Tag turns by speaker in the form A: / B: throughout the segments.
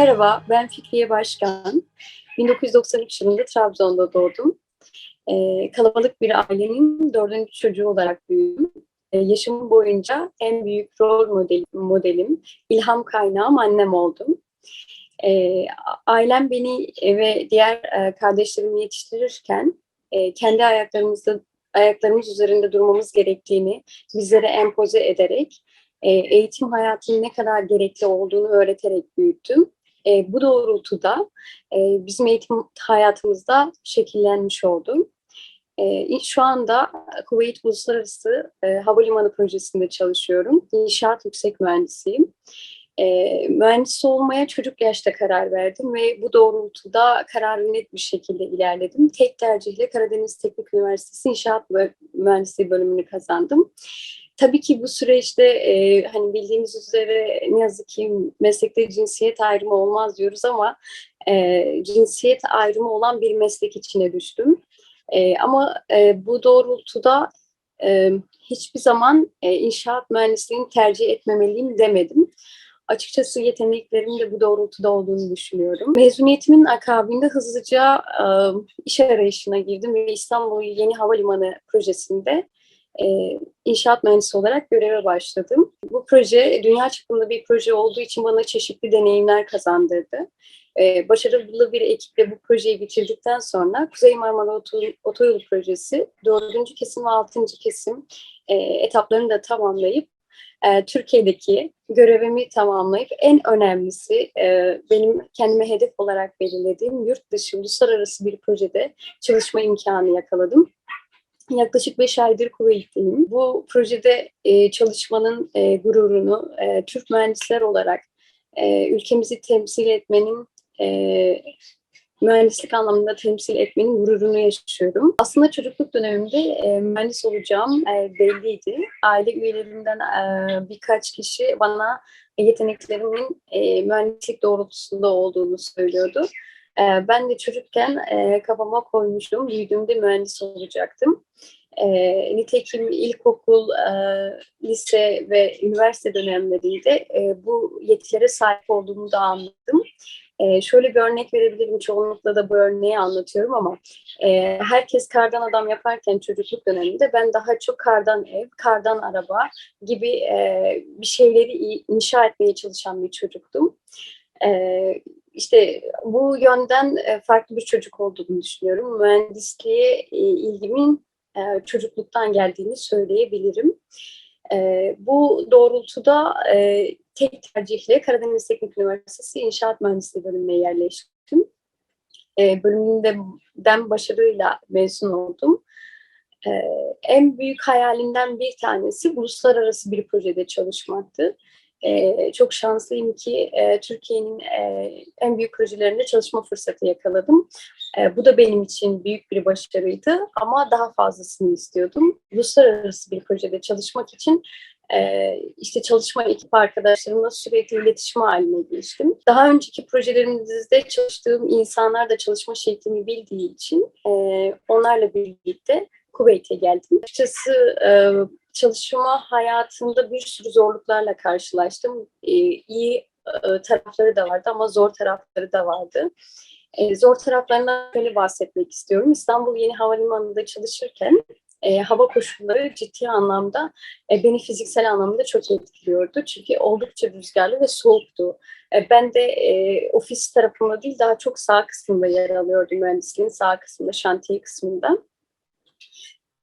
A: Merhaba, ben Fikriye Başkan. 1993 yılında Trabzon'da doğdum. Ee, kalabalık bir ailenin dördüncü çocuğu olarak büyüdüm. Ee, yaşamım boyunca en büyük rol modelim, modelim ilham kaynağım annem oldum. Ee, ailem beni ve diğer e, kardeşlerimi yetiştirirken e, kendi ayaklarımızda ayaklarımız üzerinde durmamız gerektiğini bizlere empoze ederek e, eğitim hayatının ne kadar gerekli olduğunu öğreterek büyüttüm. E, bu doğrultuda e, bizim eğitim hayatımızda şekillenmiş oldum. E, şu anda Kuveyt Uluslararası e, Havalimanı Projesi'nde çalışıyorum. İnşaat yüksek mühendisiyim. E, mühendis olmaya çocuk yaşta karar verdim ve bu doğrultuda kararı net bir şekilde ilerledim. Tek tercihle Karadeniz Teknik Üniversitesi İnşaat Mühendisliği bölümünü kazandım. Tabii ki bu süreçte e, hani bildiğiniz üzere ne yazık ki meslekte cinsiyet ayrımı olmaz diyoruz ama e, cinsiyet ayrımı olan bir meslek içine düştüm. E, ama e, bu doğrultuda e, hiçbir zaman e, inşaat mühendisliğini tercih etmemeliyim demedim. Açıkçası yeteneklerimin de bu doğrultuda olduğunu düşünüyorum. Mezuniyetimin akabinde hızlıca e, iş arayışına girdim ve İstanbul Yeni Havalimanı projesinde e, inşaat mühendisi olarak göreve başladım. Bu proje dünya çapında bir proje olduğu için bana çeşitli deneyimler kazandırdı. E, başarılı bir ekiple bu projeyi bitirdikten sonra Kuzey Marmara Otoyolu Projesi dördüncü kesim ve altıncı kesim e, etaplarını da tamamlayıp e, Türkiye'deki görevimi tamamlayıp en önemlisi e, benim kendime hedef olarak belirlediğim yurt dışı uluslararası bir projede çalışma imkanı yakaladım. Yaklaşık beş aydır Kuveyt'teyim. Bu projede e, çalışmanın e, gururunu e, Türk mühendisler olarak e, ülkemizi temsil etmenin e, mühendislik anlamında temsil etmenin gururunu yaşıyorum. Aslında çocukluk dönemimde e, mühendis olacağım e, belliydi. Aile üyelerimden e, birkaç kişi bana yeteneklerimin e, mühendislik doğrultusunda olduğunu söylüyordu. E, ben de çocukken e, kafama koymuştum, büyüdüğümde mühendis olacaktım. E, nitekim ilkokul, e, lise ve üniversite dönemlerinde e, bu yetilere sahip olduğumu da anladım. E, şöyle bir örnek verebilirim, çoğunlukla da bu örneği anlatıyorum ama e, herkes kardan adam yaparken çocukluk döneminde ben daha çok kardan ev, kardan araba gibi e, bir şeyleri inşa etmeye çalışan bir çocuktum. E, işte bu yönden e, farklı bir çocuk olduğunu düşünüyorum. Mühendisliğe e, ilgimin e, çocukluktan geldiğini söyleyebilirim. Bu doğrultuda tek tercihle Karadeniz Teknik Üniversitesi İnşaat Mühendisliği bölümüne yerleştim. Bölümünden başarıyla mezun oldum. En büyük hayalimden bir tanesi uluslararası bir projede çalışmaktı. E, çok şanslıyım ki e, Türkiye'nin e, en büyük projelerinde çalışma fırsatı yakaladım. E, bu da benim için büyük bir başarıydı ama daha fazlasını istiyordum. Uluslararası bir projede çalışmak için e, işte çalışma ekip arkadaşlarımla sürekli iletişim haline geçtim. Daha önceki projelerimizde çalıştığım insanlar da çalışma şeklimi bildiği için e, onlarla birlikte Kuveyt'e geldim. Açıkçası e, çalışma hayatında bir sürü zorluklarla karşılaştım. E, iyi e, tarafları da vardı ama zor tarafları da vardı. E, zor taraflarından şöyle bahsetmek istiyorum. İstanbul Yeni Havalimanı'nda çalışırken e, hava koşulları ciddi anlamda e, beni fiziksel anlamda çok etkiliyordu. Çünkü oldukça rüzgarlı ve soğuktu. E, ben de e, ofis tarafında değil daha çok sağ kısmında yer alıyordum mühendisliğin sağ kısmında, şantiye kısmında.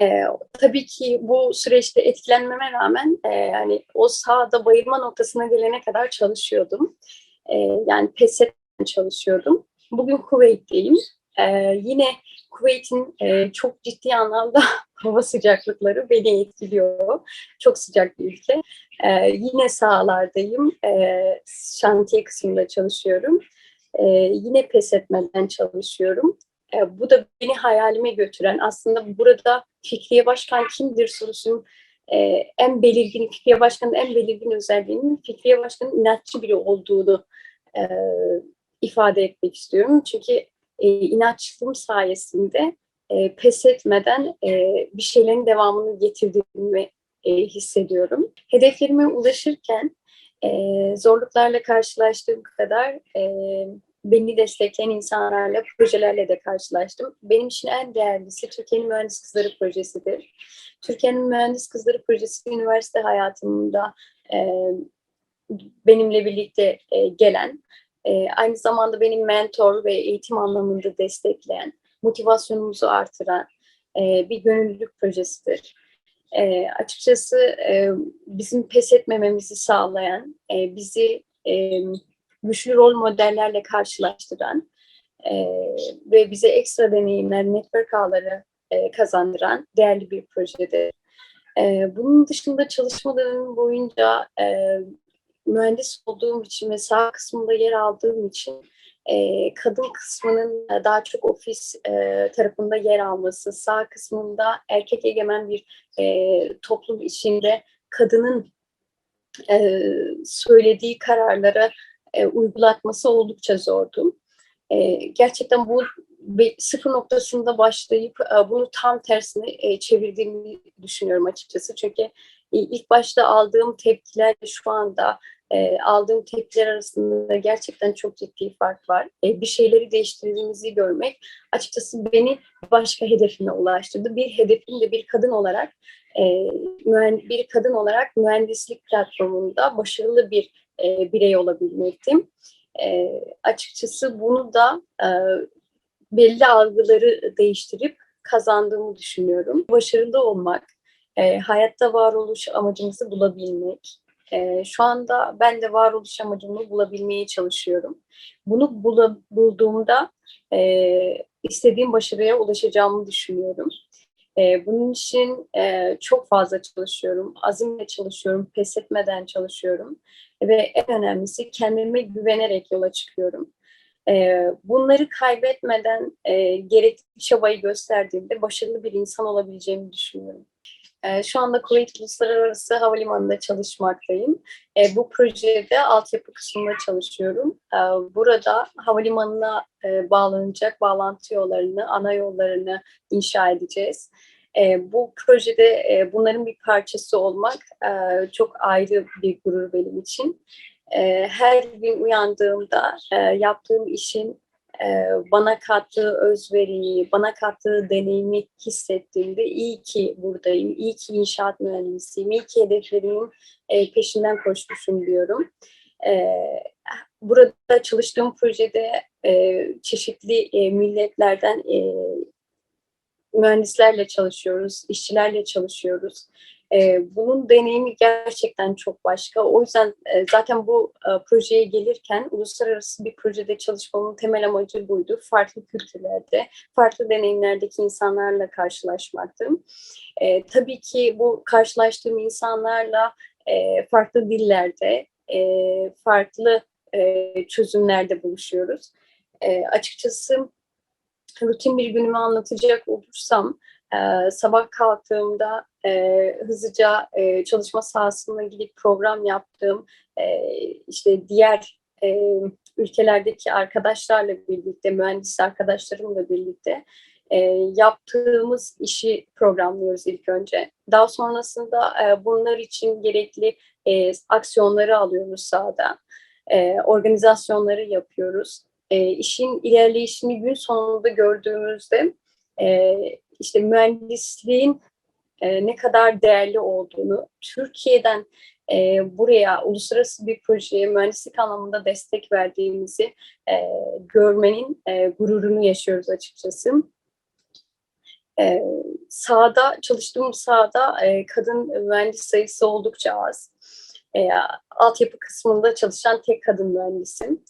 A: E, tabii ki bu süreçte etkilenmeme rağmen e, yani o sahada bayılma noktasına gelene kadar çalışıyordum. E, yani pes çalışıyordum. Bugün Kuveyt'teyim. E, yine Kuveyt'in e, çok ciddi anlamda hava sıcaklıkları beni etkiliyor. Çok sıcak bir ülke. E, yine sahalardayım. E, şantiye kısmında çalışıyorum. E, yine pes etmeden çalışıyorum. E, bu da beni hayalime götüren aslında burada Fikriye Başkan kimdir sorusunun e, en belirgin, Fikriye Başkan'ın en belirgin özelliğinin Fikriye Başkan'ın inatçı biri olduğunu e, ifade etmek istiyorum. Çünkü e, inatçılığım sayesinde e, pes etmeden e, bir şeylerin devamını getirdiğimi e, hissediyorum. Hedeflerime ulaşırken E, zorluklarla karşılaştığım kadar e, beni destekleyen insanlarla, projelerle de karşılaştım. Benim için en değerlisi Türkiye'nin Mühendis Kızları Projesi'dir. Türkiye'nin Mühendis Kızları Projesi üniversite hayatımda e, benimle birlikte e, gelen, e, aynı zamanda benim mentor ve eğitim anlamında destekleyen, motivasyonumuzu artıran e, bir gönüllülük projesidir. E, açıkçası e, bizim pes etmememizi sağlayan, e, bizi e, güçlü rol modellerle karşılaştıran e, ve bize ekstra deneyimler, network ağları e, kazandıran değerli bir projedir. E, bunun dışında çalışma dönemim boyunca e, mühendis olduğum için ve sağ kısmında yer aldığım için e, kadın kısmının daha çok ofis e, tarafında yer alması, sağ kısmında erkek egemen bir e, toplum içinde kadının e, söylediği kararlara e, uygulatması oldukça zordu. E, gerçekten bu sıfır noktasında başlayıp e, bunu tam tersine e, çevirdiğimi düşünüyorum açıkçası. Çünkü ilk başta aldığım tepkiler şu anda e, aldığım tepkiler arasında gerçekten çok ciddi fark var. E, bir şeyleri değiştirdiğimizi görmek açıkçası beni başka hedefime ulaştırdı. Bir hedefim de bir kadın olarak e, bir kadın olarak mühendislik platformunda başarılı bir e, birey olabilmektim. E, açıkçası bunu da e, belli algıları değiştirip kazandığımı düşünüyorum. Başarılı olmak, e, hayatta varoluş amacımızı bulabilmek, e, şu anda ben de varoluş amacımı bulabilmeye çalışıyorum. Bunu bulduğumda istediğim başarıya ulaşacağımı düşünüyorum. Bunun için çok fazla çalışıyorum, azimle çalışıyorum, pes etmeden çalışıyorum ve en önemlisi kendime güvenerek yola çıkıyorum. Bunları kaybetmeden gerekli çabayı gösterdiğimde başarılı bir insan olabileceğimi düşünüyorum. Ee, şu anda Kuveyt Uluslararası Havalimanı'nda çalışmaktayım. Ee, bu projede altyapı kısmında çalışıyorum. Ee, burada havalimanına e, bağlanacak bağlantı yollarını, ana yollarını inşa edeceğiz. Bu projede e, bunların bir parçası olmak e, çok ayrı bir gurur benim için. Her gün uyandığımda yaptığım işin e, bana kattığı özveriyi, bana kattığı deneyimi hissettiğimde iyi ki buradayım, iyi ki inşaat mühendisiyim, iyi ki hedeflerimin e, peşinden koşmuşum diyorum. E, burada çalıştığım projede çeşitli milletlerden mühendislerle çalışıyoruz, işçilerle çalışıyoruz. E, bunun deneyimi gerçekten çok başka. O yüzden e, zaten bu e, projeye gelirken uluslararası bir projede çalışmamın temel amacı buydu. Farklı kültürlerde, farklı deneyimlerdeki insanlarla karşılaşmaktım. E, tabii ki bu karşılaştığım insanlarla e, farklı dillerde, e, farklı e, çözümlerde buluşuyoruz. E, açıkçası rutin bir günümü anlatacak olursam, e, sabah kalktığımda e, hızlıca e, çalışma sahasına gidip program yaptığım, e, işte diğer e, ülkelerdeki arkadaşlarla birlikte, mühendis arkadaşlarımla birlikte e, yaptığımız işi programlıyoruz ilk önce. Daha sonrasında e, bunlar için gerekli e, aksiyonları alıyoruz sahada. E, organizasyonları yapıyoruz. E, işin ilerleyişini gün sonunda gördüğümüzde e, işte mühendisliğin e, ne kadar değerli olduğunu, Türkiye'den e, buraya uluslararası bir projeye mühendislik anlamında destek verdiğimizi e, görmenin e, gururunu yaşıyoruz açıkçası. E, sahada, çalıştığım sahada e, kadın mühendis sayısı oldukça az. E, altyapı kısmında çalışan tek kadın mühendisim.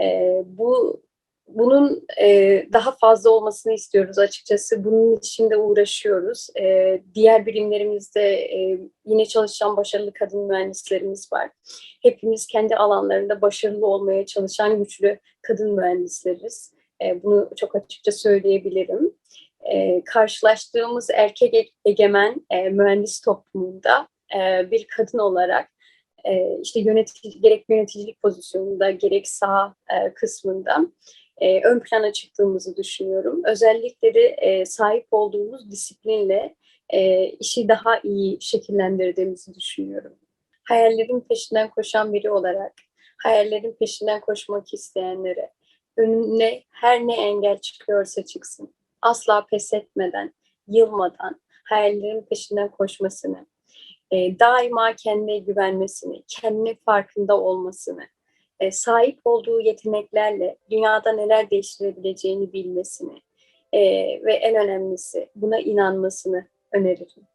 A: E, bu bunun e, daha fazla olmasını istiyoruz açıkçası. Bunun için de uğraşıyoruz. E, diğer birimlerimizde e, yine çalışan başarılı kadın mühendislerimiz var. Hepimiz kendi alanlarında başarılı olmaya çalışan güçlü kadın mühendisleriz. E, bunu çok açıkça söyleyebilirim. E, karşılaştığımız erkek egemen e, mühendis toplumunda e, bir kadın olarak e, işte yönetici, gerek yöneticilik pozisyonunda gerek sağ e, kısmında e, ön plana çıktığımızı düşünüyorum. Özellikle de e, sahip olduğumuz disiplinle e, işi daha iyi şekillendirdiğimizi düşünüyorum. hayallerin peşinden koşan biri olarak, hayallerin peşinden koşmak isteyenlere, önüne her ne engel çıkıyorsa çıksın, asla pes etmeden, yılmadan hayallerin peşinden koşmasını, e, daima kendine güvenmesini, kendine farkında olmasını, e, sahip olduğu yeteneklerle dünyada neler değiştirebileceğini bilmesini e, ve en önemlisi buna inanmasını öneririm.